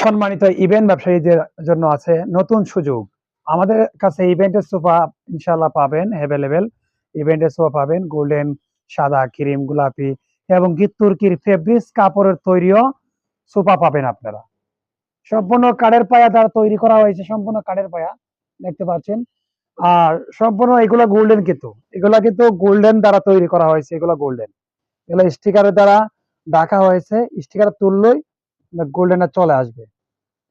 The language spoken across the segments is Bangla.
সম্মানিত ইভেন্ট ব্যবসায়ীদের জন্য আছে নতুন সুযোগ। আমাদের কাছে ইভেন্টের সোফা ইনশাল্লাহ পাবেন অ্যাভেলেবেল ইভেন্টের সোফা পাবেন গোল্ডেন সাদা ক্রিম গোলাপি এবং কি তুর্কির ফেব্রিক্স কাপড়ের তৈরিও সোফা পাবেন আপনারা। সম্পূর্ণ কাঠের পায়া দ্বারা তৈরি করা হয়েছে, সম্পূর্ণ কাঠের পায়া, দেখতে পাচ্ছেন। আর সম্পূর্ণ এগুলো গোল্ডেন কিন্তু। এগুলা কিন্তু গোল্ডেন দ্বারা তৈরি করা হয়েছে, এগুলো গোল্ডেন এগুলো স্টিকারের দ্বারা ডাকা হয়েছে স্টিকার তুললেই গোল্ডেনটা চলে আসবে।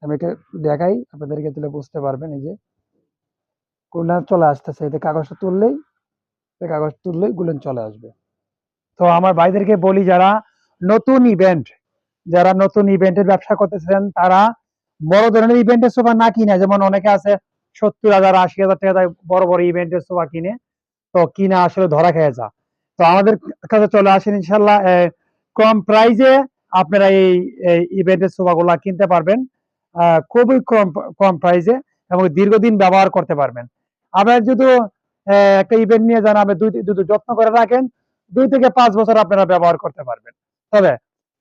আমি এটা দেখাই আপনাদেরকে তুলে বুঝতে পারবেন এই যে। গোল্ডেন চলে আসতেছে যে কাগজটা তুললেই কাগজ তুললেই গোল্ডেন চলে আসবে। তো আমার ভাইদেরকে বলি, যারা নতুন ইভেন্ট যারা নতুন ইভেন্টের ব্যবসা করতেছেন, তারা বড় ধরনের ইভেন্টের সোফা না কিনে, যেমন অনেকে আছে সত্তর হাজার, আশি হাজার টাকা বড় বড় ইভেন্টের সোফা কিনে, তো কিনা আসলে ধরা খেয়ে যা। তো আমাদের কাছে চলে আসেন ইনশাল্লাহ কম প্রাইজে আপনারা এই ইভেন্টের সোফাগুলা কিনতে পারবেন খুবই কম কম প্রাইসে এবং দীর্ঘদিন ব্যবহার করতে পারবেন। আপনার যদি একটা ইভেন্ট নিয়ে যান, আপনি দুই, দুটো যত্ন করে রাখেন, দুই থেকে পাঁচ বছর আপনারা ব্যবহার করতে পারবেন। তবে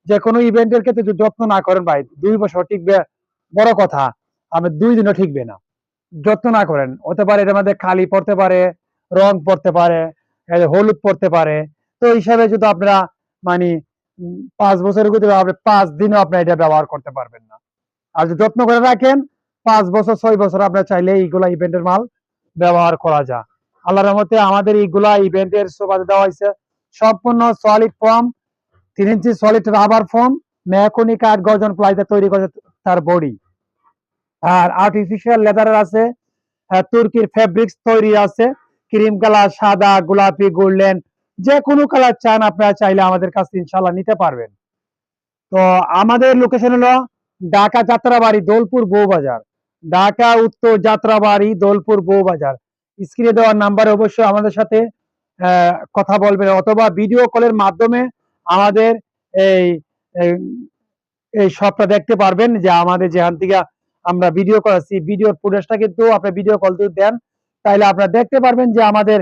যে কোনো ইভেন্টের ক্ষেত্রে যদি যত্ন না করেন ভাই, দুই বছর টিকবে, বড় কথা, আপনি দুই দিনও ঠিকবে না। যত্ন না করেন, হতে পারে এটার মধ্যে খালি পড়তে পারে, রং পড়তে পারে হলুদ পড়তে পারে। তো হিসাবে যদি আপনারা মানে পাঁচ বছরের আপনি পাঁচ দিনও আপনি এটা ব্যবহার করতে পারবেন না। আর যদি যত্ন করে রাখেন, পাঁচ বছর, ছয় বছর আপনার চাইলে এইগুলা ইভেন্টের মাল ব্যবহার করা যায়। আল্লাহর রহমতে আমাদের এইগুলা ইভেন্টের সুবাদে দেওয়া হয়েছে। সম্পূর্ণ সলিড ফর্ম তিন inch solid rubber form mahogany কাঠ গর্জন প্লাইতে তৈরি করেছে তার বডি আর আর্টিফিশিয়াল লেদারের আছে তুর্কির ফেব্রিক্স তৈরি আছে। ক্রিম কালার সাদা, গোলাপি গোল্ডেন যে কোনো কালার চান আপনারা চাইলে আমাদের কাছে ইনশাল্লাহ নিতে পারবেন। তো আমাদের লোকেশন হলো ঢাকা যাত্রাবাড়ি দোলপুর বউবাজার ঢাকা, উত্তর যাত্রাবাড়ি দোলপুর বউবাজার স্ক্রিনে দেওয়ার নাম্বারে অবশ্যই আমাদের সাথে কথা বলবেন অথবা ভিডিও কলের মাধ্যমে আমাদের এই, এই- এই সবটা দেখতে পারবেন যে আমাদের যেখান থেকে আমরা ভিডিও করাচ্ছি ভিডিওর ফুটেজটা কিন্তু আপনি ভিডিও কল দিয়ে দেন তাইলে আপনারা দেখতে পারবেন যে আমাদের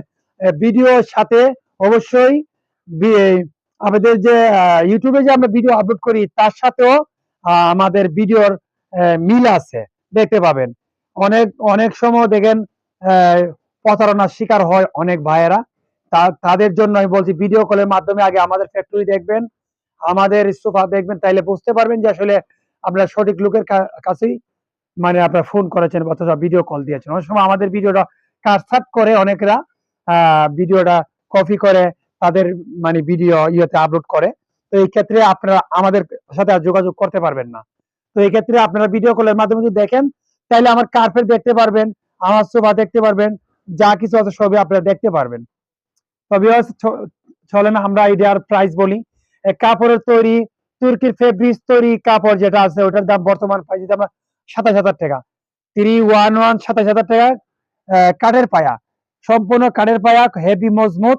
ভিডিওর সাথে অবশ্যই আমাদের যে ইউটিউবে যে আমরা ভিডিও আপলোড করি, তার সাথেও আমাদের ভিডিওর মিল আছে। দেখতে পাবেন। অনেক অনেক সময় দেখেন প্রতারণার শিকার হয় অনেক ভাইয়েরা। তাদের জন্য আমি বলছি ভিডিও কলের মাধ্যমে আগে আমাদের ফ্যাক্টরি দেখবেন, আমাদের সোফা দেখবেন, তাইলে বুঝতে পারবেন যে আসলে আপনার সঠিক লোকের কাছেই মানে আপনার ফোন করেছেন অথবা ভিডিও কল দিয়েছেন। অনেক সময় আমাদের ভিডিওটা কাটছাট করে অনেকরা ভিডিওটা কপি করে তাদের মানে ভিডিও ইয়েতে আপলোড করে। তো এই ক্ষেত্রে আপনারা আমাদের সাথে যোগাযোগ করতে পারবেন না। তো এই ক্ষেত্রে আপনারা ভিডিও কলের মাধ্যমে যদি দেখেন, তাহলে আমার কার্পেট দেখতে পারবেন, আমার সোফা দেখতে পারবেন, যা কিছু আছে সবই আপনারা দেখতে পারবেন। তবে চলেন আমরা এটার প্রাইস বলি। কাপড়ের তৈরি, তুর্কির ফেব্রিক তৈরি কাপড় যেটা আছে, ওটার দাম বর্তমান প্রাইস আমরা সাতাশ হাজার টাকা। থ্রি ওয়ান ওয়ান সাতাশ হাজার টাকা কাঠের পায়া। সম্পূর্ণ কাঠের পায়া হেভি মজবুত,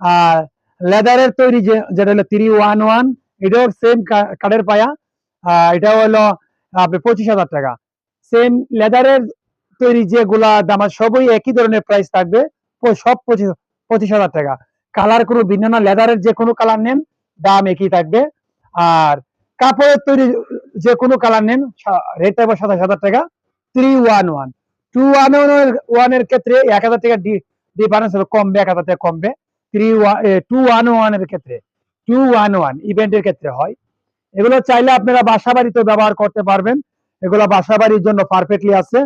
আর লেদারের তৈরি যেটা হলো থ্রি ওয়ান ওয়ান এটাও সেম কাঠের পায়া এটাও হলো আপনি পঁচিশ হাজার টাকা। সেম লেদারের তৈরি যেগুলা দাম সবই একই ধরনের প্রাইস থাকবে সব পঁচিশ পঁচিশ হাজার টাকা। কালার কোনো ভিন্ন না লেদারের যে কোনো কালার নেন, দাম একই থাকবে। আর কাপড়ের তৈরি যে কোনো কালার নেন রেট থাকবে সাতাশ হাজার টাকা three one one two one ওয়ানের ক্ষেত্রে এক হাজার টাকা ডিফারেন্স হবে কমবে, এক হাজার টাকা কমবে। থ্রি টু ওয়ান ওয়ানের ক্ষেত্রে টু ওয়ান ওয়ান ইভেন্টের ক্ষেত্রে হয়। এগুলো চাইলে আপনারা বাসা বাড়িতে ব্যবহার করতে পারবেন। এগুলো বাসা বাড়ির জন্য পারফেক্টলি আছে।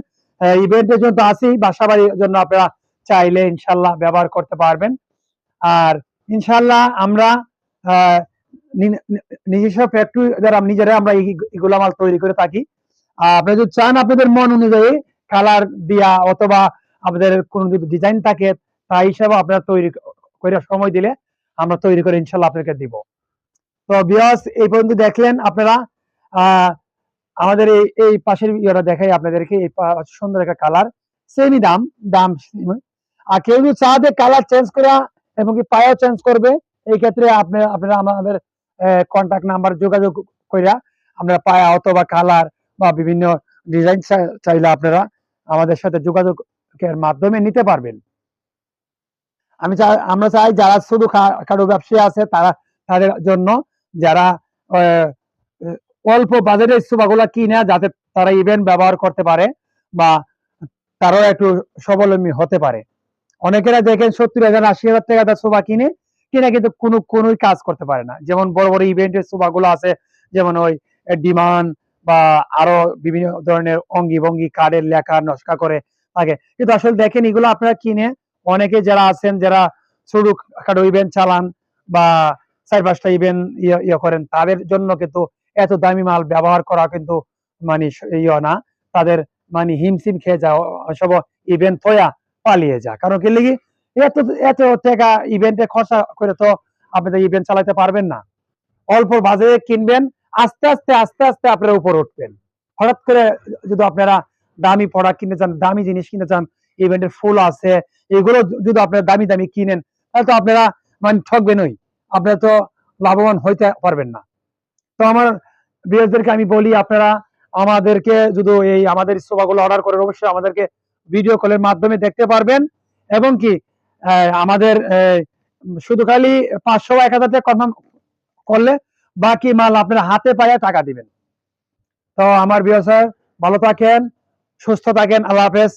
ইভেন্টের জন্য তো আছেই বাসা বাড়ির জন্য আপনারা চাইলে ইনশাল্লাহ ব্যবহার করতে পারবেন। আর ইনশাল্লাহ আমরা নিজস্ব ফ্যাক্টরি যারা নিজেরা আমরা এগুলো মাল তৈরি করে থাকি। আপনি যদি চান আপনাদের মন অনুযায়ী কালার দিয়া অথবা আপনাদের কোনো যদি ডিজাইন থাকে তা হিসাবে আপনারা তৈরি করে সময় দিলে আমরা তৈরি করে ইনশাল্লাহ আপনাকে দিব। তো বিয়াস এই পর্যন্ত দেখলেন আপনারা আমাদের এই এই পাশের ইয়েটা দেখাই আপনাদেরকে, এই সুন্দর একটা কালার। সেমই দাম দাম আর কেউ যদি চাঁদে কালার চেঞ্জ করা এবং কি পায়াও চেঞ্জ করবে, এই ক্ষেত্রে আপনি আপনারা আমাদের কন্টাক্ট নাম্বার যোগাযোগ কইরা আমরা পায়া অথবা কালার বা বিভিন্ন ডিজাইন চাইলে আপনারা আমাদের সাথে যোগাযোগের মাধ্যমে নিতে পারবেন। আমি আমরা চাই যারা শুধু খাটো ব্যবসায়ী আছে, তারা, তাদের জন্য যারা অল্প বাজেটের সোফাগুলো কিনে যাতে তারা ইভেন্ট ব্যবহার করতে পারে বা তারাও একটু স্বাবলম্বী হতে পারে। অনেকেরা দেখেন সত্তর হাজার, আশি হাজার টাকা তার সোফা কিনে কিনে কিন্তু কোনো, কোনোই কাজ করতে পারে না। যেমন বড় বড় ইভেন্টের সোফাগুলো আছে, যেমন ওই ডিমান্ড বা আরও বিভিন্ন ধরনের অঙ্গি ভঙ্গি কার্ডের লেখা, নস্কা করে থাকে। কিন্তু আসলে দেখেন, এগুলো আপনারা কিনে অনেকে যারা আছেন, যারা ছোট খাটো ইভেন্ট চালান বা চার পাঁচটা ইভেন্ট ইয়ে করেন, তাদের জন্য কিন্তু এত দামি মাল ব্যবহার করা কিন্তু মানে ইয়ে না। তাদের মানে হিমশিম খেয়ে যাও সব ইভেন্ট থয়া পালিয়ে যা কারণ কি লিগি, এত এত টাকা ইভেন্টে খরচা করে তো আপনি তো ইভেন্ট চালাতে পারবেন না। অল্প বাজেটে কিনবেন আস্তে আস্তে আস্তে আস্তে আপনারা উপর উঠবেন। হঠাৎ করে যদি আপনারা দামি প্রোডাক্ট কিনতে চান, দামি জিনিস কিনতে চান ইভেন্টের ফুল আছে, এগুলো যদি আপনারা দামি দামি কিনেন, তাহলে তো আপনারা মানে ঠকবেনই আপনারা তো লাভবান হইতে পারবেন না। তো আমার বিয়ারদেরকে আমি বলি, আপনারা আমাদেরকে যদি এই আমাদের সোফাগুলো অর্ডার করেন, অবশ্যই আমাদেরকে ভিডিও কলের মাধ্যমে দেখতে পারবেন। এবং কি আমাদের শুধু খালি পাঁচশো এক হাজার টাকা কনফার্ম করলে বাকি মাল আপনার হাতে পায়ে টাকা দিবেন। তো আমার বিয় স্যার ভালো থাকেন, সুস্থ থাকেন, আল্লাহ হাফেজ।